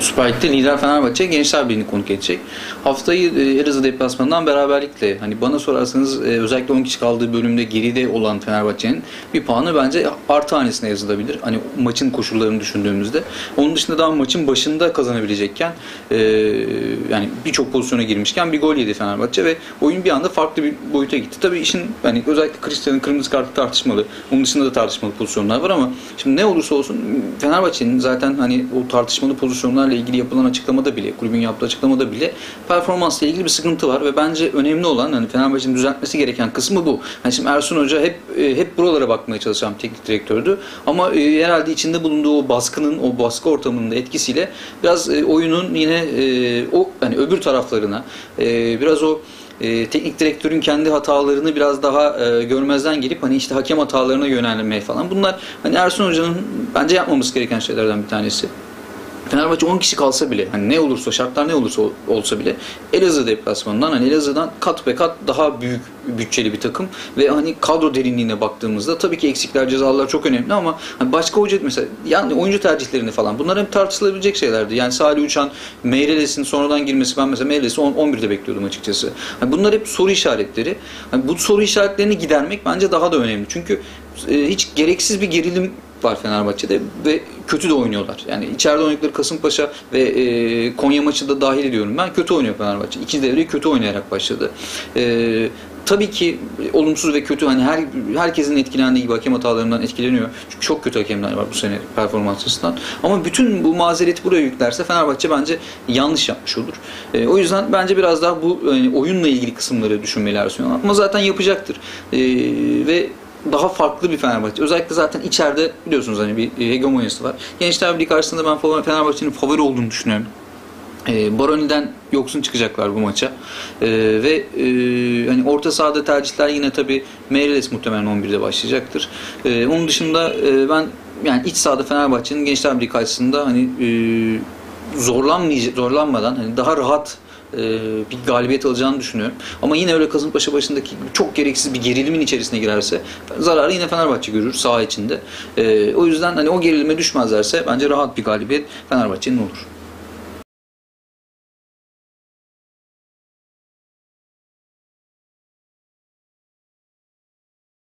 Süper Lig'de lider Fenerbahçe Gençler Birliği'ni konuk edecek. Haftayı e, Elazığ deplasmanından beraberlikle hani bana sorarsanız e, özellikle 10 kişi kaldığı bölümde geride olan Fenerbahçe'nin bir puanı bence artı hanesine yazılabilir. Hani maçın koşullarını düşündüğümüzde. Onun dışında daha maçın başında kazanabilecekken e, yani birçok pozisyona girmişken bir gol yedi Fenerbahçe ve oyun bir anda farklı bir boyuta gitti. Tabii işin hani özellikle Christian'ın kırmızı kartı tartışmalı. Onun dışında da tartışmalı pozisyonlar var ama şimdi ne olursa olsun Fenerbahçe'nin zaten hani o tartışmalı pozisyonlarla ilgili yapılan açıklamada bile, kulübün yaptığı açıklamada bile performansla ilgili bir sıkıntı var ve bence önemli olan hani Fenerbahçe'nin düzeltmesi gereken kısmı bu. Hani şimdi Ersun Hoca hep e, hep buralara bakmaya çalışan teknik direktördü ama e, herhalde içinde bulunduğu baskının, o baskı ortamının da etkisiyle biraz e, oyunun yine o hani öbür taraflarına biraz o e, teknik direktörün kendi hatalarını biraz daha e, görmezden gelip hani işte hakem hatalarına yönelmeye falan. Bunlar hani Ersun Hoca'nın bence yapmaması gereken şeylerden bir tanesi. Fenerbahçe 10 kişi kalsa bile hani ne olursa şartlar ne olursa olsa bile Elazığ deplasmanından hani Elazığ'dan kat be kat daha büyük bütçeli bir takım ve hani kadro derinliğine baktığımızda tabii ki eksikler cezalar çok önemli ama hani başka hoca mesela yani oyuncu tercihlerini falan bunlar hep tartışılabilecek şeylerdi. Yani Salih Uçan Meyreles'in sonradan girmesi ben mesela Meyreles'i 11'de bekliyordum açıkçası. Hani bunlar hep soru işaretleri. Hani bu soru işaretlerini gidermek bence daha da önemli. Çünkü e, hiç gereksiz bir gerilim var Fenerbahçe'de ve kötü de oynuyorlar. Yani içeride oynadıkları Kasımpaşa ve e, Konya maçı da dahil ediyorum ben. Kötü oynuyor Fenerbahçe. İki devreyi kötü oynayarak başladı. E, tabii ki olumsuz ve kötü hani her herkesin etkilendiği gibi hakem hatalarından etkileniyor. Çünkü çok kötü hakemler var bu sene performans açısından. Ama bütün bu mazereti buraya yüklerse Fenerbahçe bence yanlış yapmış olur. E, o yüzden bence biraz daha bu yani oyunla ilgili kısımları düşünmeli Ersun Ama zaten yapacaktır. E, ve daha farklı bir Fenerbahçe. Özellikle zaten içeride biliyorsunuz hani bir hegemonyası var. Gençler Birliği karşısında ben Fenerbahçe'nin favori olduğunu düşünüyorum. E, Baroni'den yoksun çıkacaklar bu maça. E, ve e, hani orta sahada tercihler yine tabi Meireles muhtemelen 11'de başlayacaktır. E, onun dışında e, ben yani iç sahada Fenerbahçe'nin Gençler Birliği karşısında hani e, zorlanmayacak zorlanmadan hani daha rahat e, bir galibiyet alacağını düşünüyorum. Ama yine öyle Kasımpaşa başındaki çok gereksiz bir gerilimin içerisine girerse zararı yine Fenerbahçe görür saha içinde. E, o yüzden hani o gerilime düşmezlerse bence rahat bir galibiyet Fenerbahçe'nin olur.